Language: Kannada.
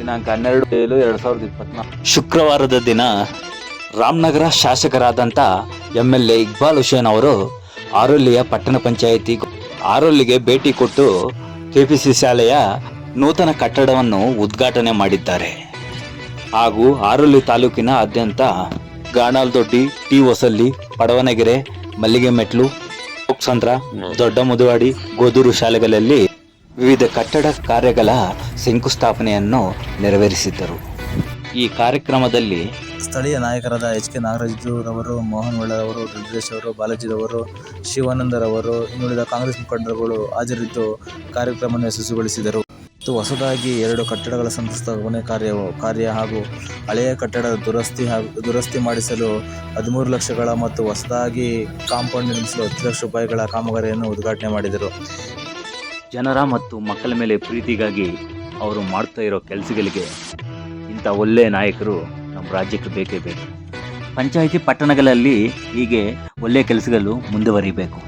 ದಿನಾಂಕ ಹನ್ನೆರಡು ಏಳು ಎರಡು ಸಾವಿರದ ಇಪ್ಪತ್ನಾಲ್ಕು. ಶುಕ್ರವಾರದ ದಿನ Ramanagara ಶಾಸಕರಾದಂತ M L A Iqbal Hussain ಅವರು ಆರೊಲ್ಲಿಯ ಪಟ್ಟಣ ಪಂಚಾಯಿತಿ ಆರೊಲ್ಲಿಗೆ ಭೇಟಿ ಕೊಟ್ಟು ಕೆಪಿಸಿ ಶಾಲೆಯ ನೂತನ ಕಟ್ಟಡವನ್ನು ಉದ್ಘಾಟನೆ ಮಾಡಿದ್ದಾರೆ. ಹಾಗೂ ಆರೊಲ್ಲಿ ತಾಲೂಕಿನಾದ್ಯಂತ ಗಾಣಾಲ್ದೊಡ್ಡಿ, ಟಿ ಹೊಸಲ್ಲಿ ಪಡವನಗೆರೆ ಮಲ್ಲಿಗೆ ಮೆಟ್ಲು ದೊಡ್ಡ ಮುದುವಾಡಿ ಗೋದೂರು ಶಾಲೆಗಳಲ್ಲಿ ವಿವಿಧ ಕಟ್ಟಡ ಕಾರ್ಯಗಳ ಶಂಕುಸ್ಥಾಪನೆಯನ್ನು ನೆರವೇರಿಸಿದ್ದರು. ಈ ಕಾರ್ಯಕ್ರಮದಲ್ಲಿ ಸ್ಥಳೀಯ ನಾಯಕರಾದ ಎಚ್ ಕೆ ನಾಗರಾಜ್ರವರು, ಮೋಹನ್ ಒಳ್ಳರವರು ರುದ್ರೇಶ್ ಅವರು ಬಾಲಾಜಿರವರು, ಶಿವಾನಂದರವರು, ಇನ್ನುಳಿದ ಕಾಂಗ್ರೆಸ್ ಮುಖಂಡರುಗಳು ಹಾಜರಿದ್ದು ಕಾರ್ಯಕ್ರಮವನ್ನು ಯಶಸ್ವಿಗೊಳಿಸಿದರು. ಮತ್ತು ಹೊಸದಾಗಿ ಎರಡು ಕಟ್ಟಡಗಳ ಸಂಸ್ಥಾಪನೆ ಕಾರ್ಯವು ಕಾರ್ಯ ಹಾಗೂ ಹಳೆಯ ಕಟ್ಟಡ ದುರಸ್ತಿ ಹಾಗೂ, ದುರಸ್ತಿ ಮಾಡಿಸಲು ಹದಿಮೂರು ಲಕ್ಷಗಳ ಮತ್ತು ಹೊಸದಾಗಿ ಕಾಂಪೌಂಡ್ ನಿರ್ಮಿಸಲು ಹತ್ತು ಲಕ್ಷ ರೂಪಾಯಿಗಳ ಕಾಮಗಾರಿಯನ್ನು ಉದ್ಘಾಟನೆ ಮಾಡಿದರು. ಜನರ ಮತ್ತು ಮಕ್ಕಳ ಮೇಲೆ ಪ್ರೀತಿಗಾಗಿ ಅವರು ಮಾಡ್ತಾ ಇರೋ ಕೆಲಸಗಳಿಗೆ ಇಂಥ ಒಳ್ಳೆಯ ನಾಯಕರು ನಮ್ಮ ರಾಜ್ಯಕ್ಕೆ ಬೇಕೇ ಬೇಕು. ಪಂಚಾಯಿತಿ ಪಟ್ಟಣಗಳಲ್ಲಿ ಹೀಗೆ ಒಳ್ಳೆಯ ಕೆಲಸಗಳು ಮುಂದುವರಿಬೇಕು.